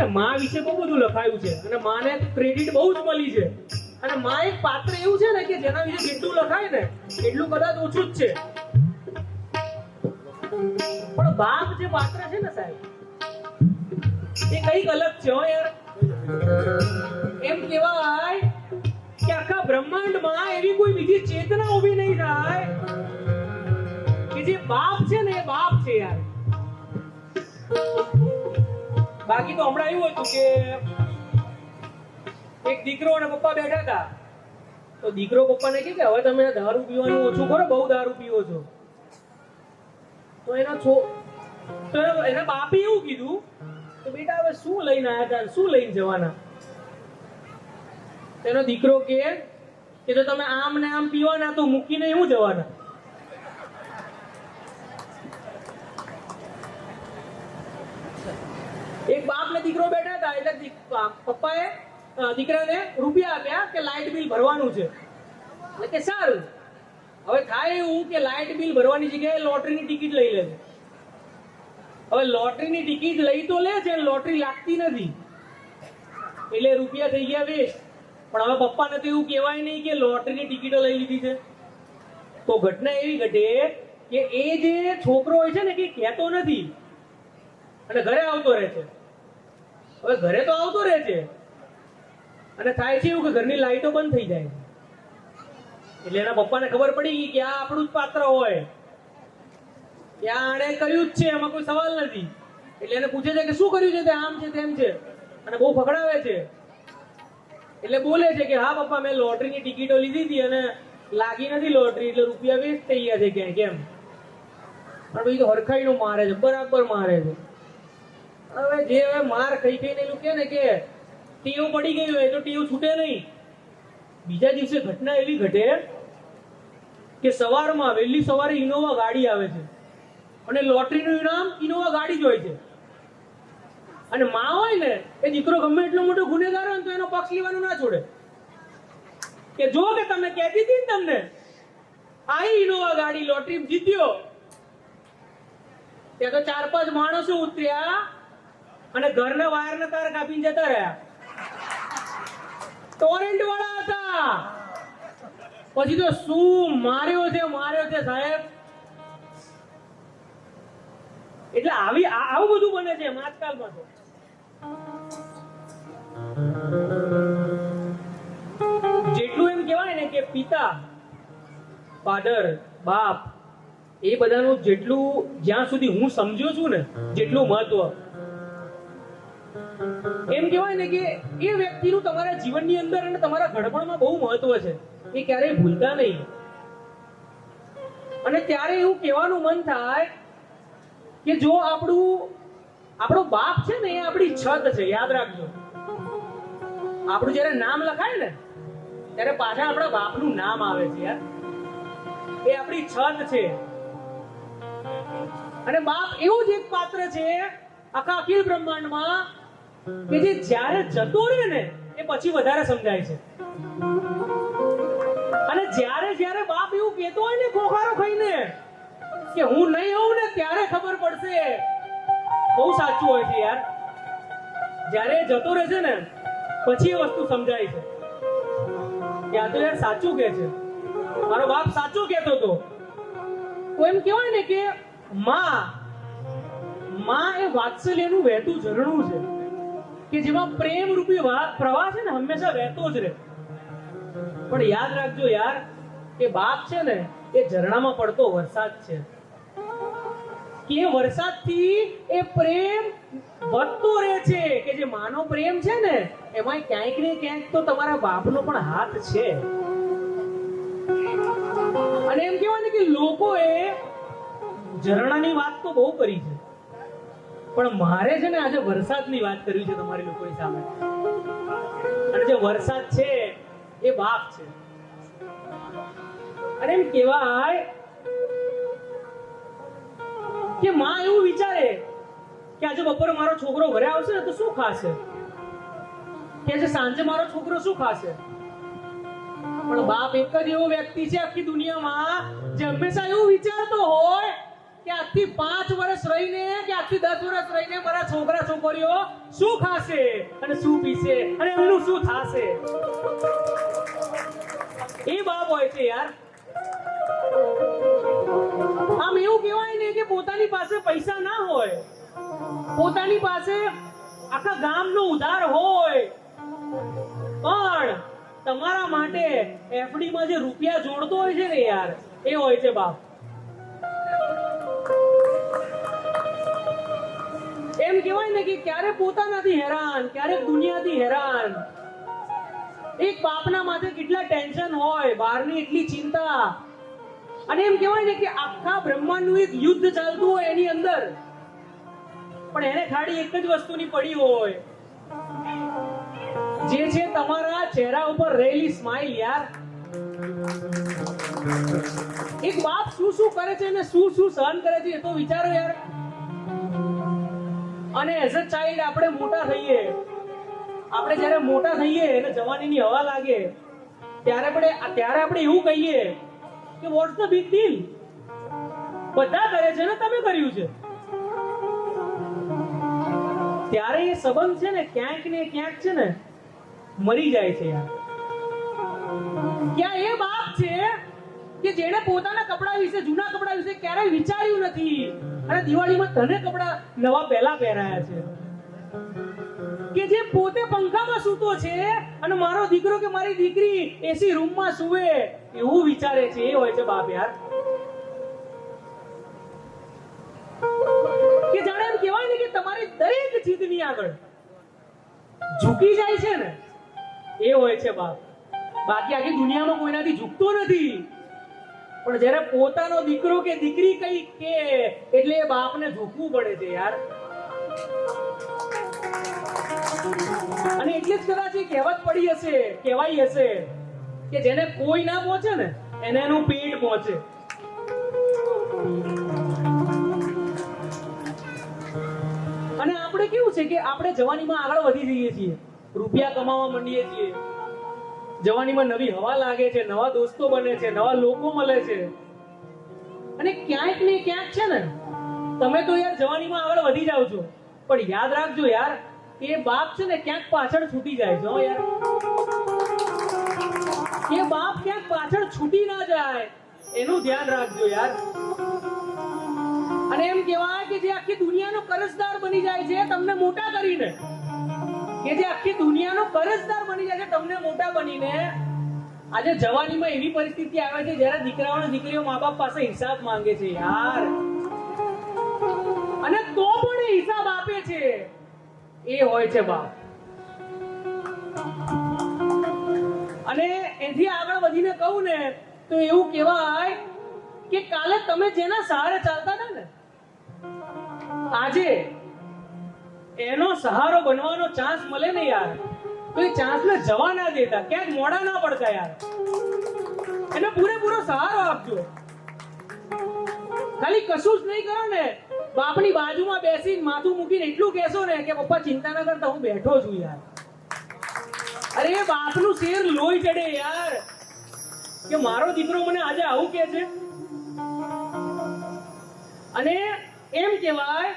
ને માં વિશે બહુ બધું લખાયું છે. અને માને ક્રેડિટ બહુ જ મળી છે. અને માં એક પાત્ર એવું છે ને કે જેના વિશે જેટલું લખાય ને, એટલું કદાચ ઓછું જ છે. પણ બાપ જે પાત્ર છે ને સાહેબ, એ કંઈક અલગ છે હો યાર. એમ કહેવાય કે આખા બ્રહ્માંડમાં એવી કોઈ બીજી ચેતના ઊભી નહીં થાય કે જે બાપ છે ને એ બાપ છે યાર. બાકી તો હમણાં એવું હતું કે એક દીકરો અને પપ્પા બેઠા હતા. તો દીકરો પપ્પાને ને કે, હવે તમે દારૂ પીવાનું ઓછું કરો, બહુ દારૂ પીવો છો. તો એનો છો, તો એના બાપે એવું કીધું કે, બેટા, હવે શું લઈને આયા હતા શું લઈને જવાના? એનો દીકરો કે જો તમે આમ ને આમ પીવાના, તો મૂકીને એવું જવાના. એક બાપ ને દીકરો બેઠા હતા, એટલે પપ્પાએ દીકરાને રૂપિયા આપ્યા કે લાઇટ બિલ ભરવાનું છે. એટલે કે સારું, હવે થાય એવું કે લાઇટ બિલ ભરવાની જગ્યાએ લોટરીની ટિકિટ લઈ લે છે હવે લોટરીની ટિકિટ લઈ તો લે છે, લોટરી લાગતી નથી. એટલે રૂપિયા થઈ ગયા વેસ્ટ. પણ હવે પપ્પાને તો એવું કહેવાય નહીં કે લોટરીની ટિકિટો લઈ લીધી છે. તો ઘટના એવી ઘટે કે એ જે છોકરો હોય છે ને કે કહેતો નથી. અને ઘરે આવતો રહે છે. હવે ઘરે તો આવતો રહે છે. અને થાય છે એવું કે ઘરની લાઈટો બંધ થઈ જાય. એટલે એના પપ્પાને ખબર પડી કે આ આપણું જ પાત્ર હોય. કે આણે કર્યું જ છે એમાં કોઈ સવાલ નથી. એટલે એને પૂછે છે કે શું કર્યું છે તે? આમ છે, તેમ છે. અને બહુ ફકડાવે છે. એટલે બોલે છે કે, હા, પપ્પા, મેં લોટરીની ટિકિટો લીધી હતી અને લાગી નથી લોટરી, એટલે રૂપિયા વેસ્ટ થઈ ગયા છે ક્યાંય, કેમ? પણ પછી તો હરખાઈનું મારે છે, બરાબર મારે છે. આવે અને લોટરીનું હોયમાં હોય ને, એ દીકરો ગમે એટલો મોટો ગુનેગાર હોય તો એનો પક્ષ લેવાનું ના છોડે. કે જો કે તમે કહેતી હતી ને તમને, આઈ ઇનોવા ગાડી લોટરી જીત્યો. ત્યાં તો ચાર પાંચ માણસો ઉતર્યા. અને ઘરના વાયરના તાર કાપીને જતા રહ્યા. ટોરેન્ટ વાળા હતા. પછી તો શું માર્યો છે માર્યો છે સાહેબ? એટલે આવી આવું બધું બને છે આજકાલમાં તો. જેટલું એમ કહેવાય ને કે પિતા ફાધર બાપ, એ બધાનું જેટલું જ્યાં સુધી હું સમજ્યો છું ને, જેટલું મહત્વ. એમ કહેવાય ને કે એ વ્યક્તિનું તમારા જીવનની અંદર અને તમારા ઘડપણમાં બહુ મહત્વ છે. એ ક્યારેય ભૂલતા નહીં. અને ત્યારે એવું કહેવાનું મન થાય કે જો આપણું, આપણો બાપ છે ને, એ આપણી છત છે, યાદ રાખજો. આપણું જ્યારે નામ લખાય ને, ત્યારે પાછા આપણા બાપનું નામ આવે છે યાર એ આપણી છત છે. અને બાપ એવું જ એક પાત્ર છે, આખા અખિલ બ્રહ્માંડમાં કે જે જ્યારે જતો રહે ને, એ પછી વધારે સમજાય છે. અને જ્યારે જ્યારે બાપ એવું કહેતો હોય ને ખોખારો ખાઈને કે હું નહીં હોઉં ને ત્યારે ખબર પડશે. બહુ સાચું હોય છે યાર. જ્યારે જતો રહે છે ને, પછી એ વસ્તુ સમજાય છે. ત્યાં તો યાર સાચું કે છે. મારો બાપ સાચું કહેતો હતો. તો એમ કહેવાય ને કે માં માં એ વાત્સલ્યનું વહેતું ઝરણું છે. કે જેમાં પ્રેમ રૂપી પ્રવાહ છે ને હંમેશા વહેતો જ રહે. પણ યાદ રાખજો યાર, કે બાપ છે ને, એ ઝરણામાં પડતો વરસાદ છે. કે વરસાદથી એ પ્રેમ વધતો રહે છે, કે જે માનો પ્રેમ છે ને એમાં ક્યાંક ને ક્યાંક તો તમારા બાપનો પણ હાથ છે. અને એમ કહેવાય ને કે લોકોએ ઝરણાની વાત તો બહુ કરી છે. પણ મારે છે ને આજે વરસાદની વાત કરવી છે તમારી લોકોની સામે. અને જે વરસાદ છે, એ બાપ છે. અને એમ કહેવાય કે માં એવું વિચારે કે આજે બપોરે મારો છોકરો ઘરે આવશે ને તો શું ખાશે? કે આજે સાંજે મારો છોકરો શું ખાશે? પણ બાપ એક જ એવો વ્યક્તિ છે આખી દુનિયામાં જે હંમેશા એવું વિચારતો હોય કે આજથી પાંચ વર્ષ રહીને કે આજથી દસ વર્ષ રહીને મારા છોકરા છોકરીઓ શું ખાશે? અને શું પીશે? અને એમનું શું થાશે? એ બાપ હોય છે યાર. આમ એવું કહેવાય ને કે પોતાની પાસે પૈસા ના હોય. પોતાની પાસે આખા ગામનો ઉધાર હોય. પણ તમારા માટે એફડીમાં જે રૂપિયા જોડતો હોય છે ને યાર, એ હોય છે બાપ. એમ કહેવાય ને કે ક્યારે પોતાનાથી હેરાન, ક્યારેક દુનિયાથી હેરાન. એક બાપના માથે કેટલા ટેન્શન હોય, બહારની એટલી ચિંતા. અને એમ કહેવાય ને કે આખા બ્રહ્માંડનું એક યુદ્ધ ચાલતું હોય એની અંદર. પણ એને ખાલી એક જ વસ્તુની પડી હોય. જે છે તમારા ચહેરા ઉપર રહેલી સ્માઇલ યાર. એક બાપ શું શું કરે છે અને શું શું સહન કરે છે એ તો વિચારો યાર. અને એઝ અ ચાઇલ્ડ આપણે મોટા થઈએ. આપણે જ્યારે મોટા થઈએ અને જવાનીની હવા લાગે, ત્યારે આપણે ત્યારે આપણે એવું કહીએ કે વોટ્સ ધ બિગ ડીલ બધા કરે છે ને તમે કર્યું છે. ત્યારે એ સંબંધ છે ને ક્યાંક ને ક્યાંક છે ને મરી જાય છે યાર. ક્યાં એ બાપ છે કે જેણે પોતાના કપડા વિશે, જૂના કપડા વિશે ક્યારેય વિચાર્યું નથી. અને દિવાળીમાં તને કપડા નવા પહેલા પહેરાયા છે. કે જે પોતે પંખામાં સૂતો છે અને મારો દીકરો કે મારી દીકરી એસી રૂમમાં સુવે, એવું વિચારે છે, એ હોય છે બાપ યાર. કે જાણે એમ કહેવાય ને કે તમારી દરેક જીદની આગળ ઝૂકી જાય છે ને, એ હોય છે બાપ. બાકી આખી દુનિયામાં કોઈનાથી ઝૂકતો નથી. પણ જ્યારે પોતાનો દીકરો કે દીકરી કઈ કે, એટલે એ બાપને ઝૂકવું પડે છે યાર. અને એટલે જ કદાચ એ કહેવત પડી હશે કહેવાય હશે, કે જેને કોઈ ના પહોંચે ને, એને એનું પેટ પહોંચે. અને આપણે કેવું છે કે આપણે જવાનીમાં આગળ વધી જઈએ છીએ, રૂપિયા કમાવા માંડીએ છીએ. જવાનીમાં નવી હવા લાગે છે, નવા દોસ્તો બને છે, નવા લોકો મળે છે. અને ક્યાંક ને ક્યાંક છે ને, તમે તો યાર જવાનીમાં આગળ વધી જાવ છો. પણ યાદ રાખજો યાર, એ બાપ છે ને ક્યાંક પાછળ છૂટી જાય છે યાર. એ બાપ ક્યાંક પાછળ છૂટી ના જાય, એનું ધ્યાન રાખજો યાર. અને એમ કહેવાય કે જે આખી દુનિયાનો કરજદાર બની જાય છે તમને મોટા કરીને. કે જે આખી દુનિયાનો કરજદાર બની જાય છે તમને મોટા બનીને. આજે જવાનીમાં એવી પરિસ્થિતિ આવે છે જ્યારે દીકરાઓ અને દીકરીઓ મા બાપ પાસે હિસાબ માંગે છે, યાર. અને તો પણ હિસાબ આપે છે. એ હોય છે બાપ. અને એથી આગળ વધીને કહું ને, તો એવું કહેવાય કે કાલે તમે જેના સહારે ચાલતા હતા ને, આજે એનો સહારો બનવાનો ચાન્સ મળે ને યાર. તો એ ચાન્સ ને જવા ના દેતા. ક્યાંક મોડા ના પડતા યાર. એને પૂરેપૂરો સહારો આપજો ખાલી કશું જ નહીં કરો ને. બાપની બાજુમાં બેસીને માથું મૂકીને એટલું કહેશો ને કે પપ્પા ચિંતા ના કરતા હું બેઠો છું યાર. અરે એ બાપનું શેર લોહી ચડે યાર. કે મારો દીકરો મને આજે આવું કે છે? અને એમ કહેવાય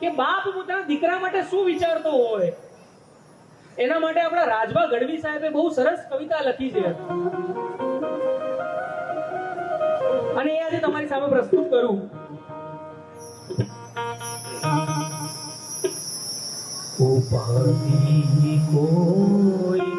કે બાપ પોતાના દીકરા માટે શું વિચારતો હોય? એના માટે આપણા રાજભા ગઢવી સાહેબે બહુ સરસ કવિતા લખી છે. અને એ આજે તમારી સામે પ્રસ્તુત કરું. કોઈ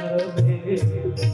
হবে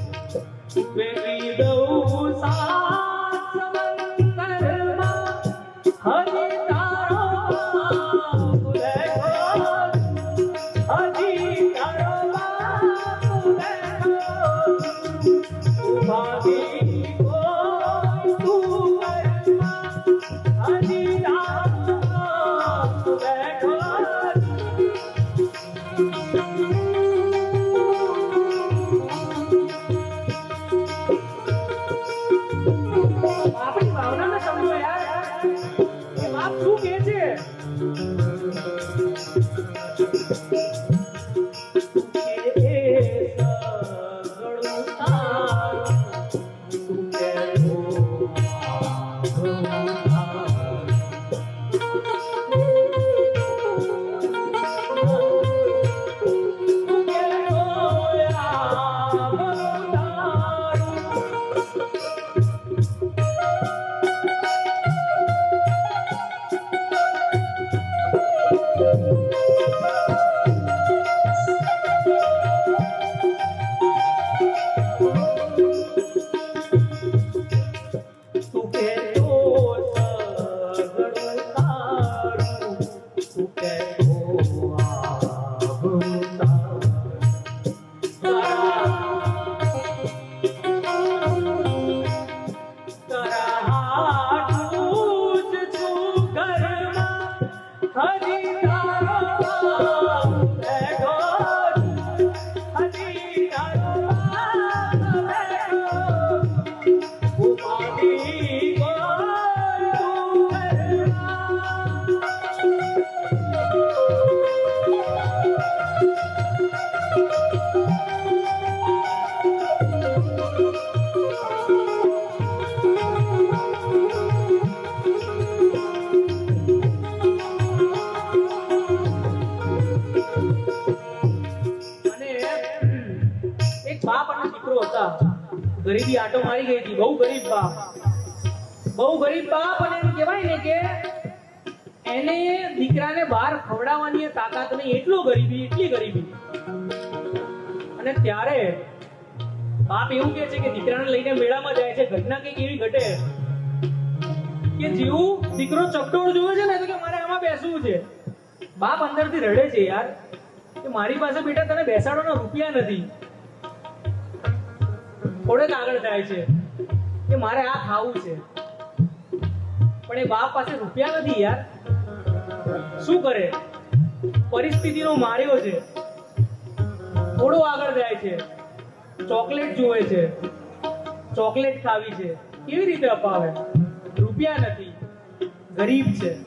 ગરીબી આટો મારી ગઈ હતી. બહુ ગરીબ બાપ. બહુ ગરીબ બાપ અને એમ કહેવાય ને કે એને દીકરાને બહાર ખવડાવવાની તાકાત નહીં. એટલો ગરીબી, એટલી ગરીબી. અને ત્યારે બાપ એવું કહે છે કે દીકરાને લઈને મેળામાં જાય છે. ઘટના કંઈક એવી ઘટે કે જેવું દીકરો ચકડોળ જોવે છે ને તો કે મારે આમાં બેસવું છે. બાપ અંદરથી રડે છે, યાર, કે મારી પાસે બેટા તને બેસાડવાના રૂપિયા નથી. થોડેક આગળ થાય છે. કે મારે આ ખાવું છે. પણ એ બાપ પાસે રૂપિયા નથી યાર. શું કરે? પરિસ્થિતિનો માર્યો છે. થોડો આગળ જાય છે. ચોકલેટ જોવે છે. ચોકલેટ ખાવી છે. કેવી રીતે અપાવે? રૂપિયા નથી. ગરીબ છે.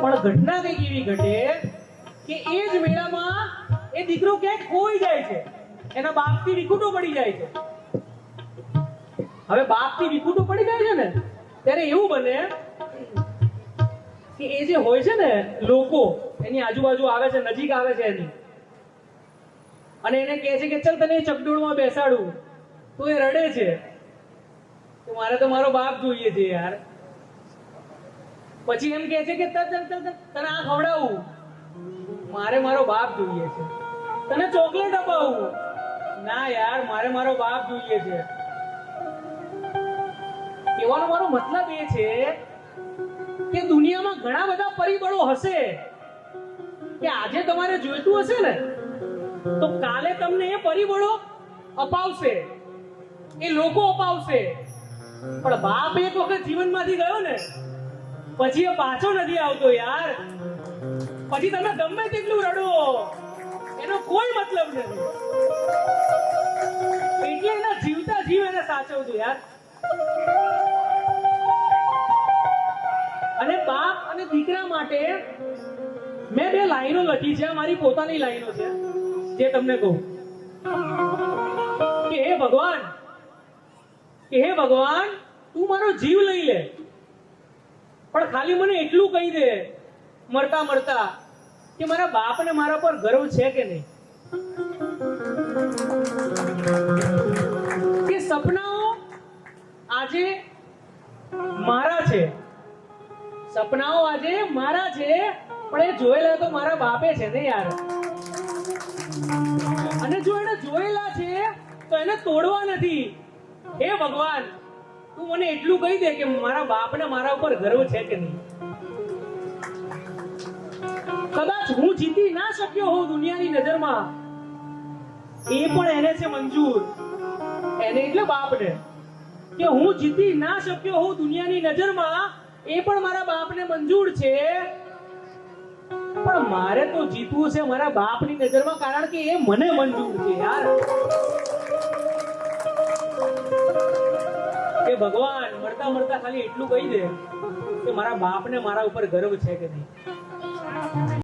પણ ઘટના કઈ એવી ઘટે કે એ જ મેળામાં એ દીકરો ક્યાંક ખોઈ જાય છે. એના બાપથી વિખૂટો પડી જાય છે. હવે બાપથી વિખૂટો પડી જાય છે ને, ત્યારે એવું બને કે એ જે હોય છે ને લોકો, એની આજુબાજુ આવે છે, નજીક આવે છે એની. અને એને કહે છે કે ચલ તને ચકડોળમાં બેસાડું. તો એ રડે છે. કે મારે તો મારો બાપ જોઈએ છે યાર. પછી એમ કહે છે કે તર તને- તને તને આ ખવડાવું. મારે મારો બાપ જોઈએ છે. તને ચોકલેટ અપાવું. ના યાર, મારે મારો બાપ જોઈએ છે. કહેવાનો મારો મતલબ એ છે કે દુનિયામાં ઘણા બધા પરિબળો હશે કે આજે તમારે જોઈતું હશે ને, તો કાલે તમને એ પરિબળો અપાવશે, એ લોકો અપાવશે. પણ બાપ એક વખત જીવનમાંથી ગયો ને, પછી એ પાછો નથી આવતો યાર. પછી તમે ગમે તેટલું રડો. એનો કોઈ મતલબ નથી. એટલે એના જીવતા જીવ એને સાચવજો યાર. અને બાપ અને દીકરા માટે મેં બે લાઈનો લખી છે મારી પોતાની લાઈનો છે, જે તમને કહું. કે હે ભગવાન, કે હે ભગવાન, તું મારો જીવ લઈ લે. પણ ખાલી મને એટલું કહી દે, મરતા મરતા કે મારા બાપને મારા પર ગર્વ છે કે નહીં? કે સપનાઓ આજે મારા છે? સપનાઓ આજે મારા છે, પણ એ જોયેલા તો મારા બાપે છે ને યાર. અને જો એને જોયેલા છે, તો એને તોડવા નથી. હે ભગવાન, તું મને એટલું કહી દે કે મારા બાપને મારા ઉપર ગર્વ છે કે નહીં? હું જીતી ના શક્યો હોઉં દુનિયાની નજરમાં. એ પણ એને છે મંજૂર. એને એટલે બાપને. કે હું જીતી ના શક્યો હોઉં દુનિયાની નજરમાં, એ પણ મારા બાપને મંજૂર છે. પણ મારે તો જીતવું છે મારા બાપની નજરમાં, કારણ કે એ મને મંજૂર છે યાર. કે ભગવાન મળતા મળતા ખાલી એટલું કહી દે કે મારા બાપને મારા ઉપર ગર્વ છે કે નહીં.